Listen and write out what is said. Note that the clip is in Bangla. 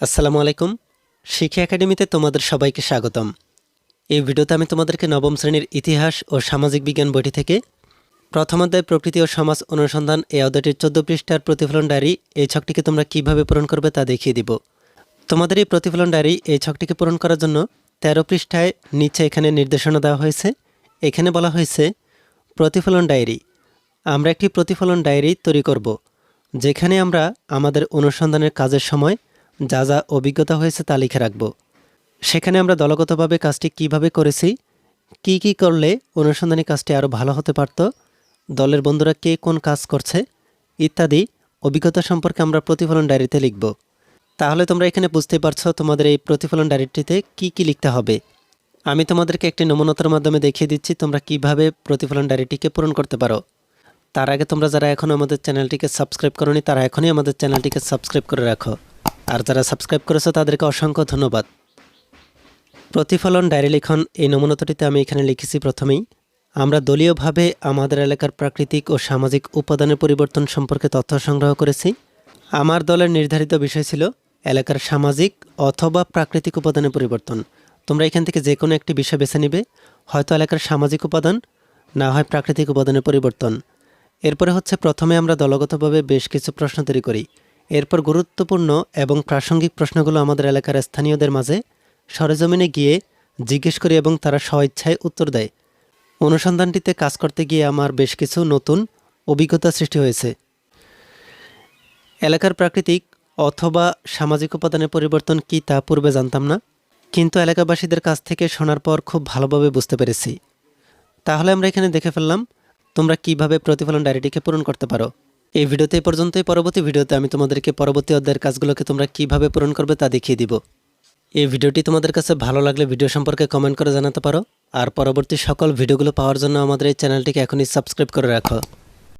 আসসালামু আলাইকুম। শিক্ষা একাডেমিতে তোমাদের সবাইকে স্বাগতম। এই ভিডিওতে আমি তোমাদেরকে নবম শ্রেণির ইতিহাস ও সামাজিক বিজ্ঞান বইটি থেকে প্রথম অধ্যায় প্রকৃতি ও সমাজ অনুসন্ধান এই অধ্যায়টির চোদ্দ পৃষ্ঠার প্রতিফলন ডায়েরি এই ছকটিকে তোমরা কীভাবে পূরণ করবে তা দেখিয়ে দিব। তোমাদের এই প্রতিফলন ডায়েরি এই ছকটিকে পূরণ করার জন্য তেরো পৃষ্ঠায় নিচে এখানে নির্দেশনা দেওয়া হয়েছে। এখানে বলা হয়েছে, প্রতিফলন ডায়েরি। আমরা একটি প্রতিফলন ডায়েরি তৈরি করব, যেখানে আমরা আমাদের অনুসন্ধানের কাজের সময় যা যা অভিজ্ঞতা হয়েছে তা লিখে রাখব। সেখানে আমরা দলগতভাবে কাজটি কীভাবে করেছি, কি কি করলে অনুসন্ধানী কাজটি আরও ভালো হতে পারত, দলের বন্ধুরা কে কোন কাজ করছে ইত্যাদি অভিজ্ঞতা সম্পর্কে আমরা প্রতিফলন ডায়েরিতে লিখব। তাহলে তোমরা এখানে বুঝতে পারছ তোমাদের এই প্রতিফলন ডায়েরিটিতে কি কি লিখতে হবে। আমি তোমাদেরকে একটি নমুনতার মাধ্যমে দেখিয়ে দিচ্ছি তোমরা কীভাবে প্রতিফলন ডায়েরিটিকে পূরণ করতে পারো। তার আগে তোমরা যারা এখনও আমাদের চ্যানেলটিকে সাবস্ক্রাইব করনি তারা এখনই আমাদের চ্যানেলটিকে সাবস্ক্রাইব করে রাখো। আর যারা সাবস্ক্রাইব করেছ, তাদেরকে অসংখ্য ধন্যবাদ। প্রতিফলন ডায়েরি লিখন এই নমুনাটিতে আমি এখানে লিখেছি প্রথমেই, আমরা দলীয়ভাবে আমাদের এলাকার প্রাকৃতিক ও সামাজিক উপাদানের পরিবর্তন সম্পর্কে তথ্য সংগ্রহ করেছি। আমার দলের নির্ধারিত বিষয় ছিল এলাকার সামাজিক অথবা প্রাকৃতিক উপাদানের পরিবর্তন। তোমরা এখান থেকে যে কোনো একটি বিষয় বেছে নিবে, হয়তো এলাকার সামাজিক উপাদান, না হয় প্রাকৃতিক উপাদানের পরিবর্তন। এরপরে হচ্ছে প্রথমে আমরা দলগতভাবে বেশ কিছু প্রশ্ন তৈরি করি। এরপর গুরুত্বপূর্ণ এবং প্রাসঙ্গিক প্রশ্নগুলো আমাদের এলাকার স্থানীয়দের মাঝে সরেজমিনে গিয়ে জিজ্ঞেস করি এবং তারা স্বইচ্ছায় উত্তর দেয়। অনুসন্ধানটিতে কাজ করতে গিয়ে আমার বেশ কিছু নতুন অভিজ্ঞতা সৃষ্টি হয়েছে। এলাকার প্রাকৃতিক অথবা সামাজিক উপাদানের পরিবর্তন কি তা পূর্বে জানতাম না, কিন্তু এলাকাবাসীদের কাছ থেকে শোনার পর খুব ভালোভাবে বুঝতে পেরেছি। তাহলে আমরা এখানে দেখে ফেললাম, তোমরা কীভাবে প্রতিফলন ডায়েরিটিকে পূরণ করতে পারো। এই ভিডিওতে এই পর্যন্তই। পরবর্তী ভিডিওতে আমি তোমাদেরকে পরবর্তী অধ্যায়ের কাজগুলোকে তোমরা কীভাবে পূরণ করবে তা দেখিয়ে দিব। এই ভিডিওটি তোমাদের কাছে ভালো লাগলে ভিডিও সম্পর্কে কমেন্ট করে জানাতে পারো। আর পরবর্তী সকল ভিডিওগুলো পাওয়ার জন্য আমাদের এই চ্যানেলটিকে এখনই সাবস্ক্রাইব করে রাখো।